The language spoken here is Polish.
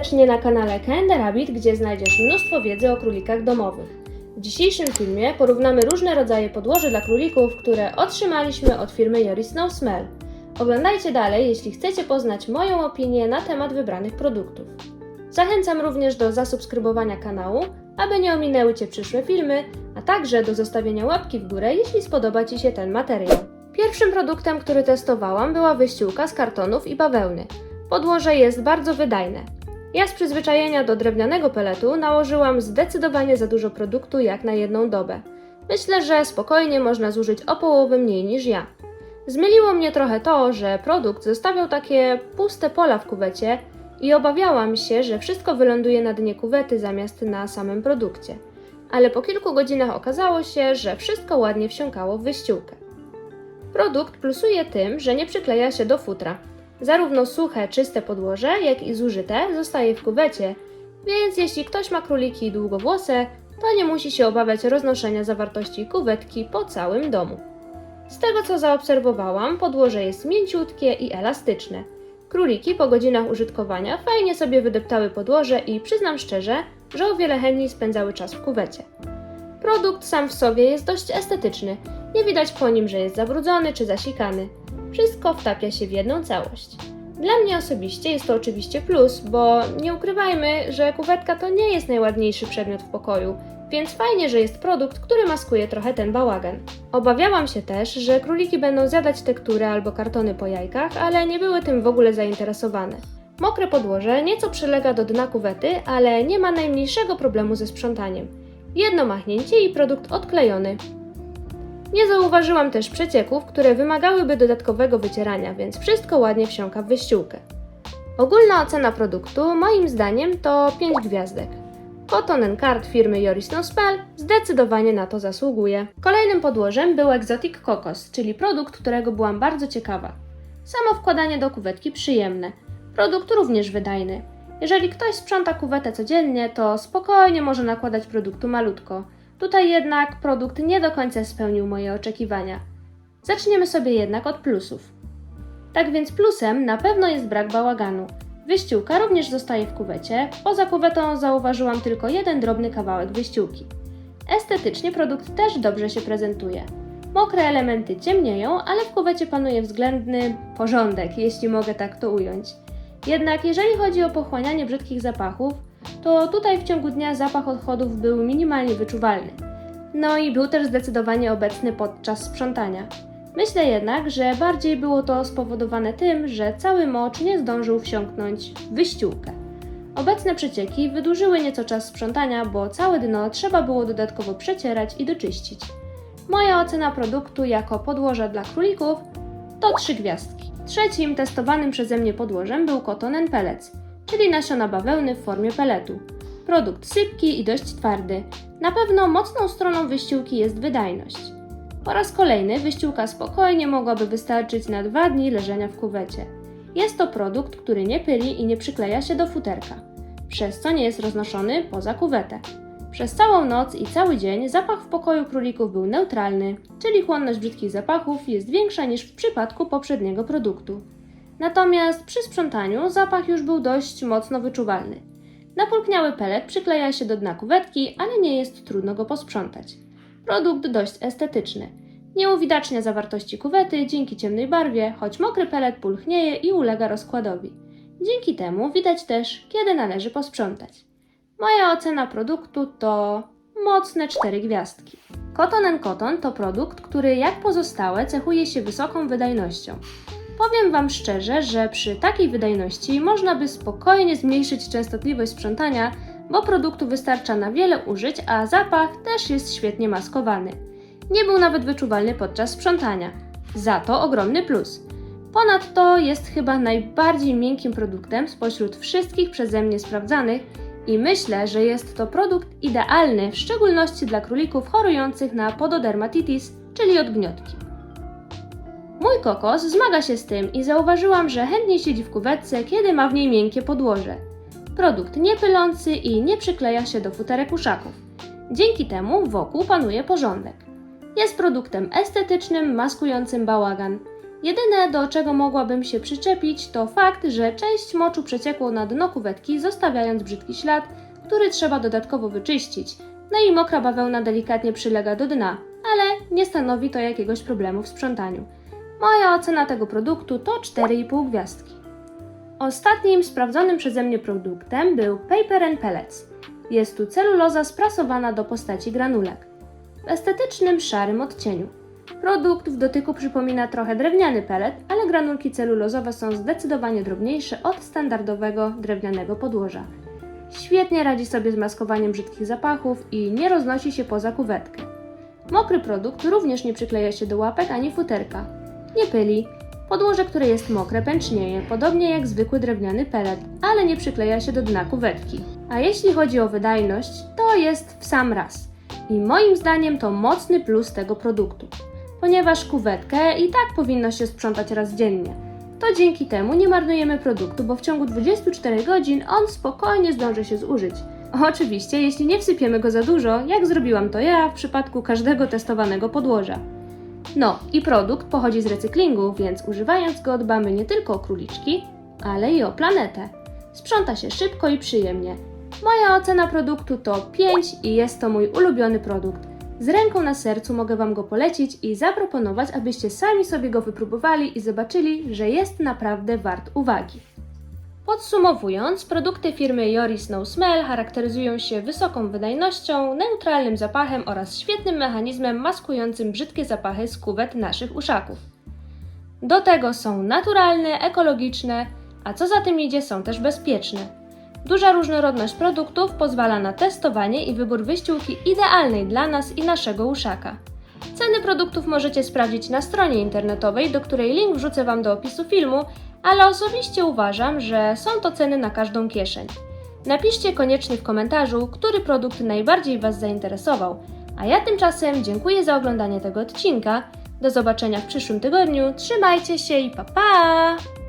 serdecznie na kanale Candy Rabbit, gdzie znajdziesz mnóstwo wiedzy o królikach domowych. W dzisiejszym filmie porównamy różne rodzaje podłoży dla królików, które otrzymaliśmy od firmy Yoris No Smell. Oglądajcie dalej, jeśli chcecie poznać moją opinię na temat wybranych produktów. Zachęcam również do zasubskrybowania kanału, aby nie ominęły Cię przyszłe filmy, a także do zostawienia łapki w górę, jeśli spodoba Ci się ten materiał. Pierwszym produktem, który testowałam, była wyściółka z kartonów i bawełny. Podłoże jest bardzo wydajne. Ja z przyzwyczajenia do drewnianego peletu nałożyłam zdecydowanie za dużo produktu jak na jedną dobę. Myślę, że spokojnie można zużyć o połowę mniej niż ja. Zmyliło mnie trochę to, że produkt zostawiał takie puste pola w kuwecie i obawiałam się, że wszystko wyląduje na dnie kuwety zamiast na samym produkcie. Ale po kilku godzinach okazało się, że wszystko ładnie wsiąkało w wyściółkę. Produkt plusuje tym, że nie przykleja się do futra. Zarówno suche, czyste podłoże, jak i zużyte zostaje w kuwecie, więc jeśli ktoś ma króliki długowłose, to nie musi się obawiać roznoszenia zawartości kuwetki po całym domu. Z tego co zaobserwowałam, podłoże jest mięciutkie i elastyczne. Króliki po godzinach użytkowania fajnie sobie wydeptały podłoże i przyznam szczerze, że o wiele chętniej spędzały czas w kuwecie. Produkt sam w sobie jest dość estetyczny, nie widać po nim, że jest zabrudzony czy zasikany. Wszystko wtapia się w jedną całość. Dla mnie osobiście jest to oczywiście plus, bo nie ukrywajmy, że kuwetka to nie jest najładniejszy przedmiot w pokoju, więc fajnie, że jest produkt, który maskuje trochę ten bałagan. Obawiałam się też, że króliki będą zjadać tektury albo kartony po jajkach, ale nie były tym w ogóle zainteresowane. Mokre podłoże nieco przylega do dna kuwety, ale nie ma najmniejszego problemu ze sprzątaniem. Jedno machnięcie i produkt odklejony. Nie zauważyłam też przecieków, które wymagałyby dodatkowego wycierania, więc wszystko ładnie wsiąka w wyściółkę. Ogólna ocena produktu moim zdaniem to 5 gwiazdek. Cotton Card firmy Yoris No Spell zdecydowanie na to zasługuje. Kolejnym podłożem był Exotic Cocos, czyli produkt, którego byłam bardzo ciekawa. Samo wkładanie do kuwetki przyjemne. Produkt również wydajny. Jeżeli ktoś sprząta kuwetę codziennie, to spokojnie może nakładać produktu malutko. Tutaj jednak produkt nie do końca spełnił moje oczekiwania. Zaczniemy sobie jednak od plusów. Tak więc plusem na pewno jest brak bałaganu. Wyściółka również zostaje w kuwecie. Poza kuwetą zauważyłam tylko jeden drobny kawałek wyściółki. Estetycznie produkt też dobrze się prezentuje. Mokre elementy ciemnieją, ale w kuwecie panuje względny porządek, jeśli mogę tak to ująć. Jednak jeżeli chodzi o pochłanianie brzydkich zapachów, to tutaj w ciągu dnia zapach odchodów był minimalnie wyczuwalny. No i był też zdecydowanie obecny podczas sprzątania. Myślę jednak, że bardziej było to spowodowane tym, że cały mocz nie zdążył wsiąknąć w wyściółkę. Obecne przecieki wydłużyły nieco czas sprzątania, bo całe dno trzeba było dodatkowo przecierać i doczyścić. Moja ocena produktu jako podłoża dla królików to 3 gwiazdki. Trzecim testowanym przeze mnie podłożem był Cotton Pellets, czyli nasiona bawełny w formie peletu. Produkt sypki i dość twardy. Na pewno mocną stroną wyściółki jest wydajność. Po raz kolejny wyściółka spokojnie mogłaby wystarczyć na dwa dni leżenia w kuwecie. Jest to produkt, który nie pyli i nie przykleja się do futerka, przez co nie jest roznoszony poza kuwetę. Przez całą noc i cały dzień zapach w pokoju królików był neutralny, czyli chłonność brzydkich zapachów jest większa niż w przypadku poprzedniego produktu. Natomiast przy sprzątaniu zapach już był dość mocno wyczuwalny. Napulkniały pelet przykleja się do dna kuwetki, ale nie jest trudno go posprzątać. Produkt dość estetyczny. Nie uwidacznia zawartości kuwety dzięki ciemnej barwie, choć mokry pelet pulchnieje i ulega rozkładowi. Dzięki temu widać też, kiedy należy posprzątać. Moja ocena produktu to mocne 4 gwiazdki. Cotton Cotton to produkt, który jak pozostałe cechuje się wysoką wydajnością. Powiem Wam szczerze, że przy takiej wydajności można by spokojnie zmniejszyć częstotliwość sprzątania, bo produktu wystarcza na wiele użyć, a zapach też jest świetnie maskowany. Nie był nawet wyczuwalny podczas sprzątania. Za to ogromny plus. Ponadto jest chyba najbardziej miękkim produktem spośród wszystkich przeze mnie sprawdzanych i myślę, że jest to produkt idealny w szczególności dla królików chorujących na pododermatitis, czyli odgniotki. Mój kokos zmaga się z tym i zauważyłam, że chętnie siedzi w kuwetce, kiedy ma w niej miękkie podłoże. Produkt niepylący i nie przykleja się do futerek uszaków. Dzięki temu wokół panuje porządek. Jest produktem estetycznym, maskującym bałagan. Jedyne, do czego mogłabym się przyczepić, to fakt, że część moczu przeciekło na dno kuwetki, zostawiając brzydki ślad, który trzeba dodatkowo wyczyścić. No i mokra bawełna delikatnie przylega do dna, ale nie stanowi to jakiegoś problemu w sprzątaniu. Moja ocena tego produktu to 4,5 gwiazdki. Ostatnim sprawdzonym przeze mnie produktem był Paper and Pellets. Jest tu celuloza sprasowana do postaci granulek. W estetycznym szarym odcieniu. Produkt w dotyku przypomina trochę drewniany pelet, ale granulki celulozowe są zdecydowanie drobniejsze od standardowego drewnianego podłoża. Świetnie radzi sobie z maskowaniem brzydkich zapachów i nie roznosi się poza kuwetkę. Mokry produkt również nie przykleja się do łapek ani futerka. Nie pyli. Podłoże, które jest mokre, pęcznieje, podobnie jak zwykły drewniany pelet, ale nie przykleja się do dna kuwetki. A jeśli chodzi o wydajność, to jest w sam raz. I moim zdaniem to mocny plus tego produktu. Ponieważ kuwetkę i tak powinno się sprzątać raz dziennie. To dzięki temu nie marnujemy produktu, bo w ciągu 24 godzin on spokojnie zdąży się zużyć. Oczywiście, jeśli nie wsypiemy go za dużo, jak zrobiłam to ja w przypadku każdego testowanego podłoża. No i produkt pochodzi z recyklingu, więc używając go dbamy nie tylko o króliczki, ale i o planetę. Sprząta się szybko i przyjemnie. Moja ocena produktu to 5 i jest to mój ulubiony produkt. Z ręką na sercu mogę Wam go polecić i zaproponować, abyście sami sobie go wypróbowali i zobaczyli, że jest naprawdę wart uwagi. Podsumowując, produkty firmy Joris No Smell charakteryzują się wysoką wydajnością, neutralnym zapachem oraz świetnym mechanizmem maskującym brzydkie zapachy z kuwet naszych uszaków. Do tego są naturalne, ekologiczne, a co za tym idzie, są też bezpieczne. Duża różnorodność produktów pozwala na testowanie i wybór wyściółki idealnej dla nas i naszego uszaka. Ceny produktów możecie sprawdzić na stronie internetowej, do której link wrzucę Wam do opisu filmu, ale osobiście uważam, że są to ceny na każdą kieszeń. Napiszcie koniecznie w komentarzu, który produkt najbardziej Was zainteresował, a ja tymczasem dziękuję za oglądanie tego odcinka. Do zobaczenia w przyszłym tygodniu, trzymajcie się i pa pa!